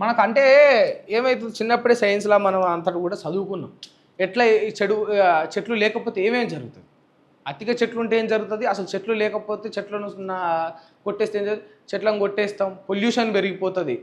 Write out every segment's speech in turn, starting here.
మనకంటే ఏమైతుంది? చిన్నప్పుడే సైన్స్లో మనం అంతటి కూడా చదువుకున్నాం. ఎట్లా చెడు చెట్లు లేకపోతే ఏమేమి జరుగుతుంది అతిగా చెట్లు ఉంటే ఏం జరుగుతుంది? అసలు చెట్లు లేకపోతే చెట్లను కొట్టేస్తే ఏం జరుగుతుంది? చెట్లను కొట్టేస్తాం. పొల్యూషన్ పెరిగిపోతుంది.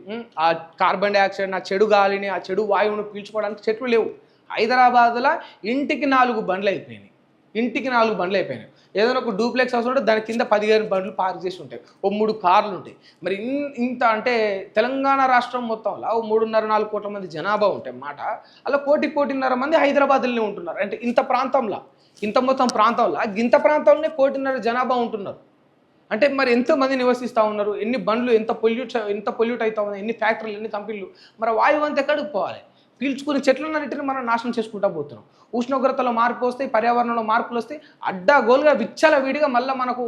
ఆ కార్బన్ డైఆక్సైడ్ ఆ చెడు గాలిని ఆ చెడు వాయువును పీల్చుకోవడానికి చెట్లు లేవు. హైదరాబాద్లో ఇంటికి నాలుగు బండ్లు అయిపోయినాయి. ఇంటికి నాలుగు బండ్లు అయిపోయినాయి. ఏదైనా ఒక డూప్లెక్స్ హౌస్ ఉంటే దాని కింద పదిహేను బండ్లు పార్క్ చేసి ఉంటాయి. ఓ మూడు కార్లు ఉంటాయి. మరి ఇన్- ఇంత అంటే తెలంగాణ రాష్ట్రం మొత్తంలో ఓ మూడున్నర నాలుగు కోట్ల మంది జనాభా ఉంటాయి మాట అలా కోటి కోటిన్నర మంది హైదరాబాద్లోనే ఉంటున్నారు. అంటే ఇంత ప్రాంతంలో ఇంత మొత్తం ప్రాంతంలో ఇంత ప్రాంతంలోనే కోటిన్నర జనాభా ఉంటున్నారు. అంటే మరి ఎంతమంది నివసిస్తూ ఉన్నారు? ఎన్ని బండ్లు ఎంత పొల్యూట్ ఎంత పొల్యూట్ అవుతా ఉన్నాయి ఎన్ని ఫ్యాక్టరీలు ఎన్ని కంపెనీలు? మరి వాయువు అంతా ఎక్కడికి పోవాలి? పీల్చుకునే చెట్లన్నిటిని మనం నాశనం చేసుకుంటా పోతున్నాం. ఉష్ణోగ్రతలో మార్పు వస్తాయి పర్యావరణంలో మార్పులు వస్తాయి అడ్డాగోలుగా విచ్చల విడిగా మళ్ళీ మనకు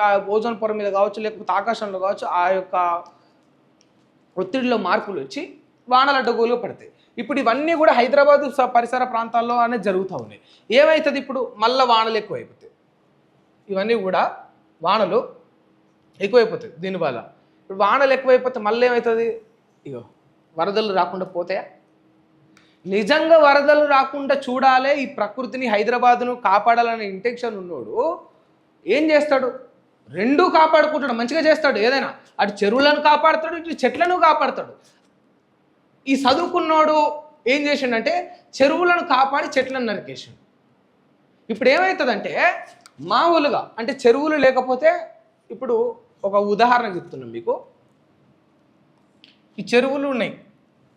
ఆ, ఓజోన్ పొర మీద కావచ్చు లేకపోతే ఆకాశంలో కావచ్చు ఆ యొక్క ఒత్తిడిలో మార్పులు వచ్చి వానలు అడ్డగోలుగా పడతాయి. ఇప్పుడు ఇవన్నీ కూడా హైదరాబాద్ స- పరిసర ప్రాంతాల్లో అనేది జరుగుతూ ఉన్నాయి. ఏమవుతుంది ఇప్పుడు? మళ్ళీ వానలు ఎక్కువైపోతాయి. ఇవన్నీ కూడా వానలు ఎక్కువైపోతాయి దీనివల్ల. ఇప్పుడు వానలు ఎక్కువైపోతే మళ్ళీ ఏమవుతుంది ఇగో వరదలు రాకుండా పోతాయా? నిజంగా వరదలు రాకుండా చూడాలి ఈ ప్రకృతిని హైదరాబాద్ను కాపాడాలనే ఇంటెన్షన్ ఉన్నోడు ఏం చేస్తాడు? రెండూ కాపాడుకుంటాడు మంచిగా చేస్తాడు ఏదైనా. అటు చెరువులను కాపాడుతాడు ఇటు చెట్లను కాపాడుతాడు. ఈ చదువుకున్నోడు ఏం చేసిండంటే చెరువులను కాపాడి చెట్లను నరికేసిండు. ఇప్పుడు ఏమవుతుందంటే మామూలుగా అంటే చెరువులు లేకపోతే ఇప్పుడు ఒక ఉదాహరణ చెప్తున్నాం మీకు. ఈ చెరువులు ఉన్నాయి.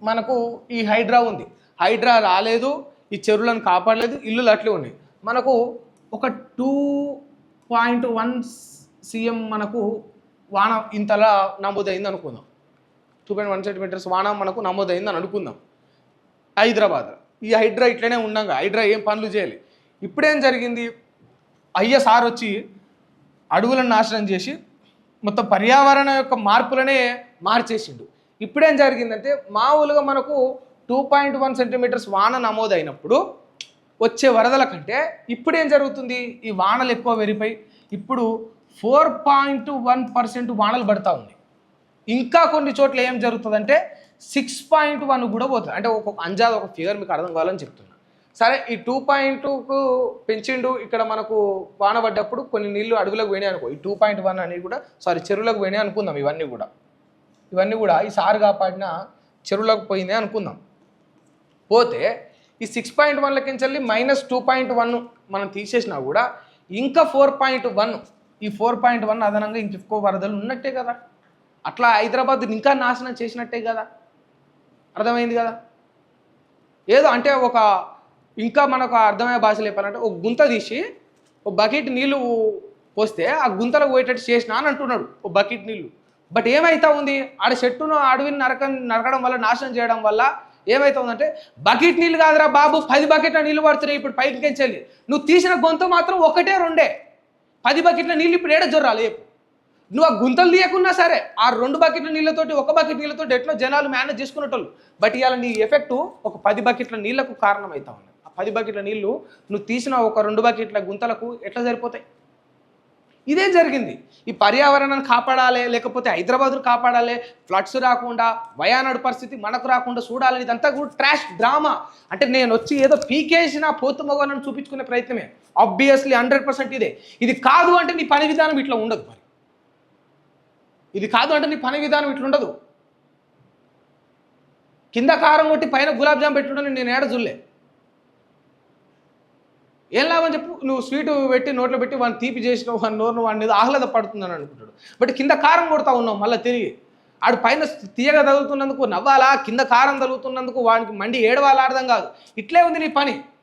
మనకు ఈ హైడ్రా ఉంది. హైడ్రా రాలేదు ఈ చెరువులను కాపాడలేదు ఇల్లులు అట్లే ఉన్నాయి. మనకు ఒక టూ పాయింట్ వన్ సీఎం మనకు వాన ఇంతలా నమోదైంది అనుకుందాం. టూ పాయింట్ వన్ సెంటీమీటర్స్ వాన మనకు నమోదైంది అని అనుకుందాం. హైదరాబాద్. ఈ హైడ్రా ఇట్లనే ఉండగా. హైడ్రా ఏం పనులు చేయాలి? ఇప్పుడేం జరిగింది? ఐఎస్ఆర్ వచ్చి అడవులను నాశనం చేసి మొత్తం పర్యావరణ యొక్క మార్పులనే మార్చేసిండు. ఇప్పుడేం జరిగిందంటే మామూలుగా మనకు టూ పాయింట్ వన్ సెంటీమీటర్స్ వాన నమోదైనప్పుడు వచ్చే వరదల కంటే ఇప్పుడు ఏం జరుగుతుంది? ఈ వానలు ఎక్కువ వెరిపోయి ఇప్పుడు ఫోర్ పాయింట్ వన్ పర్సెంట్ వానలు పడతా ఉన్నాయి ఇంకా కొన్ని చోట్ల ఏం జరుగుతుందంటే సిక్స్ పాయింట్ వన్ కూడా పోతుంది. అంటే ఒక అంజాద ఒక ఫిగర్ మీకు అర్థం కావాలని చెప్తున్నా. సరే ఈ టూ పాయింట్కు పెంచిండు ఇక్కడ మనకు వాన పడ్డప్పుడు కొన్ని నీళ్ళు అడుగులకు పోయినాయి అనుకో ఈ టూ పాయింట్ వన్ అనేది కూడా సారీ చెరువులకు పోయినాయి అనుకుందాం ఇవన్నీ కూడా. ఇవన్నీ కూడా ఈ సారు కాపాడిన చెరువులకు పోయిందే అనుకుందాం. పోతే ఈ సిక్స్ పాయింట్ వన్లకించల్లి మైనస్ టూ పాయింట్ వన్ మనం తీసేసినా కూడా ఇంకా ఫోర్ పాయింట్ వన్ ఈ ఫోర్ పాయింట్ వన్ అదనంగా ఇంకెక్కువ వరదలు ఉన్నట్టే కదా. అట్లా హైదరాబాద్ ఇంకా నాశనం చేసినట్టే కదా. అర్థమైంది కదా? ఏదో అంటే ఒక ఇంకా మనకు అర్థమయ్యే భాష చెప్పాలంటే ఒక గుంత తీసి ఒక బకెట్ నీళ్ళు పోస్తే ఆ గుంతలో పోయేటట్టు చేసిన అని అంటున్నాడు ఒక బకెట్ నీళ్ళు. బట్ ఏమైతా ఉంది? ఆడ చెట్టును అడవిని నరక నరకడం వల్ల నాశనం చేయడం వల్ల ఏమైతా ఉందంటే బకెట్ నీళ్ళు కాదురా బాబు పది బకెట్ల నీళ్ళు పడుతున్నాయి ఇప్పుడు పైకి కెంచాలి నువ్వు తీసిన గొంతు మాత్రం ఒకటే రెండే. పది బకెట్ల నీళ్ళు ఇప్పుడు ఏడ జొర్రాలి చెప్పు. నువ్వు ఆ గుంతలు తీయకున్నా సరే ఆ రెండు బకెట్ల నీళ్ళతోటి ఒక బకెట్ నీళ్ళతోటి ఎట్లా జనాలు మేనేజ్ చేసుకునేటోళ్ళు? బట్ ఇవాళ నీ ఎఫెక్ట్ ఒక పది బకెట్ల నీళ్ళకు కారణమవుతా ఉంది. ఆ పది బకెట్ల నీళ్ళు నువ్వు తీసిన ఒక రెండు బకెట్ల గుంతలకు ఎట్లా సరిపోతాయి? ఇదే జరిగింది. ఈ పర్యావరణాన్ని కాపాడాలి లేకపోతే హైదరాబాద్ను కాపాడాలి ఫ్లడ్స్ రాకుండా వయానాడు పరిస్థితి మనకు రాకుండా చూడాలి ఇదంతా కూడా ట్రాష్ డ్రామా. అంటే నేను వచ్చి ఏదో పీకేసిన పోతు మగవాళ్ళని చూపించుకునే ప్రయత్నమే. ఆబ్వియస్లీ హండ్రెడ్ పర్సెంట్ ఇదే. ఇది కాదు అంటే నీ పని విధానం ఇట్లా ఉండదు మరి. ఇది కాదు అంటే నీ పని విధానం ఇట్లా ఉండదు. కింద కారం కొట్టి పైన గులాబ్ జామ్ పెట్టుడని నేను ఏడ చూడలే. ఏం లాభం చెప్పు? నువ్వు స్వీట్ పెట్టి నోట్లో పెట్టి వాడిని తీపి చేసినావు వాడి నోరు వాడిని మీద ఆహ్లాద పడుతుందని అనుకుంటాడు బట్ కింద కారం కొడతా ఉన్నావు మళ్ళీ తిరిగి. ఆడు పైన తీయగా తగులుతున్నందుకు నవ్వాలా? కింద కారం తగులుతున్నందుకు వాడికి మండి ఏడవాలా? అర్థం కాదు. ఇట్లే ఉంది నీ పని.